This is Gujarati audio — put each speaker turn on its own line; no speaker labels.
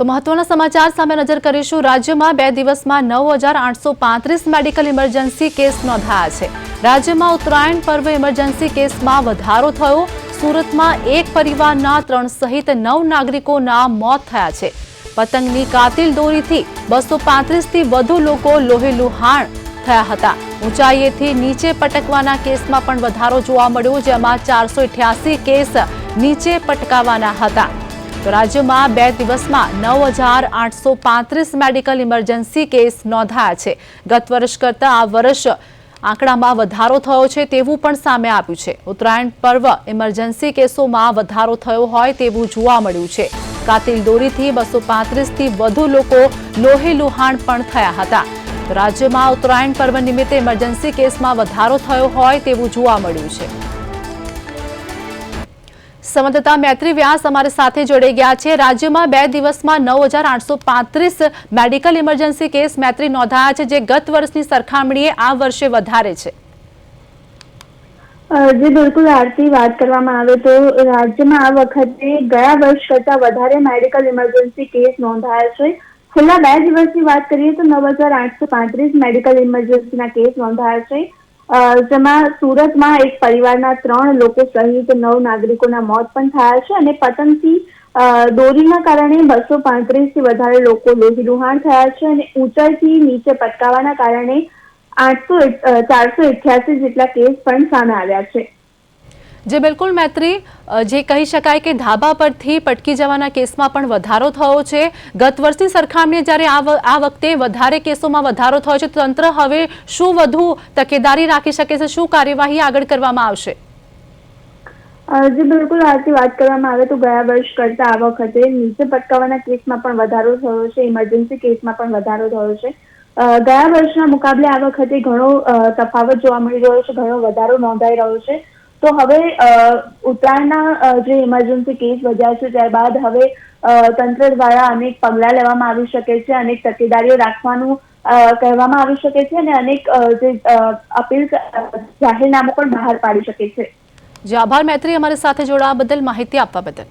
તો મહત્વના સમાચાર સામે નજર કરીશું. રાજ્યમાં બે દિવસમાં નવ હજાર આઠસો પાંત્રીસ મેડિકલ ઇમરજન્સી કેસ નોંધાયા છે. રાજ્યમાં ઉત્તરાયણ પર્વ ઇમરજન્સી કેસમાં વધારો થયો. સુરતમાં એક પરિવારના ત્રણ સહિત નવ નાગરિકોના મોત થયા છે. પતંગની કાતિલ દોરીથી બસો પાંત્રીસથી વધુ લોકો લોહીલુહાણ થયા હતા. ઊંચાઈએથી નીચે પટકવાના કેસમાં પણ વધારો જોવા મળ્યો, જેમાં ચારસો કેસ નીચે પટકાવાના હતા. રાજ્યમાં બે દિવસમાં નવ હજાર આઠસો પાંત્રીસ મેડિકલ ઇમરજન્સી કેસ નોંધાયા છે. ગત વર્ષ કરતાં આ વર્ષ આંકડામાં વધારો થયો છે તેવું પણ સામે આવ્યું છે. ઉત્તરાયણ પર્વ ઇમરજન્સી કેસોમાં વધારો થયો હોય તેવું જોવા મળ્યું છે. કાતિલ દોરીથી બસો પાંત્રીસથી વધુ લોકો લોહી લુહાણ પણ થયા હતા. રાજ્યમાં ઉત્તરાયણ પર્વ નિમિત્તે ઇમરજન્સી કેસમાં વધારો થયો હોય તેવું જોવા મળ્યું છે. સંવાદદાતા મૈત્રી વ્યાસ અમારી સાથે જોડાઈ ગયા છે. રાજ્યમાં બે દિવસમાં નવ મેડિકલ ઇમરજન્સી કેસ મૈત્રી નોંધાયા છે, જે ગત વર્ષની સરખામણીએ આ વર્ષે વધારે છે.
જે બિલકુલ, આરતી વાત કરવામાં આવે તો રાજ્યમાં આ વખતે ગયા વર્ષ કરતા વધારે મેડિકલ ઇમરજન્સી કેસ નોંધાયા છે. છેલ્લા બે દિવસની વાત કરીએ તો નવ મેડિકલ ઇમરજન્સીના કેસ નોંધાયા છે. જેમાં સુરતમાં એક પરિવારના ત્રણ લોકો સહિત નવ નાગરિકોના મોત પણ થયા છે અને પતંગથી દોરીના કારણે બસો પાંત્રીસથી વધારે લોકો લોહીલુહાણ થયા છે અને ઊંચાઈથી નીચે પટકાવાના કારણે આઠસો ચારસો અઠ્યાસી જેટલા કેસ પણ સામે આવ્યા છે.
જે બિલકુલ મૈત્રી જે કહી શકાય કે ધાબા પરથી પટકી જવાના કેસમાં પણ વધારો થયો છે. ગત વર્ષની સરખામણીએ જ્યારે આ વખતે વધારે કેસોમાં વધારો થયો છે, તંત્ર હવે શું વધુ તકેદારી રાખી શકે છે, શું કાર્યવાહી આગળ કરવામાં આવશે?
જે બિલકુલ આજથી વાત કરવામાં આવે તો ગયા વર્ષ કરતા આ વખતે નીચે પટકાવાના કેસમાં પણ વધારો થયો છે, ઇમરજન્સી કેસમાં પણ વધારો થયો છે. ગયા વર્ષના મુકાબલે આ વખતે ઘણો તફાવત જોવા મળી રહ્યો છે, ઘણો વધારો નોંધાઈ રહ્યો છે. તો હવે ઉત્તરાયણના જે ઇમરજન્સી કેસ વધ્યા છે, ત્યારબાદ હવે તંત્ર દ્વારા અનેક પગલાં લેવામાં આવી શકે છે, અનેક તકેદારીઓ રાખવાનું કહેવામાં આવી શકે છે અને અનેક જે અપીલ જાહેરનામું પણ બહાર પાડી શકે છે.
જે, આભાર, મૈત્રી. અમારી સાથે જોડાવા બદલ માહિતી આપવા બદલ.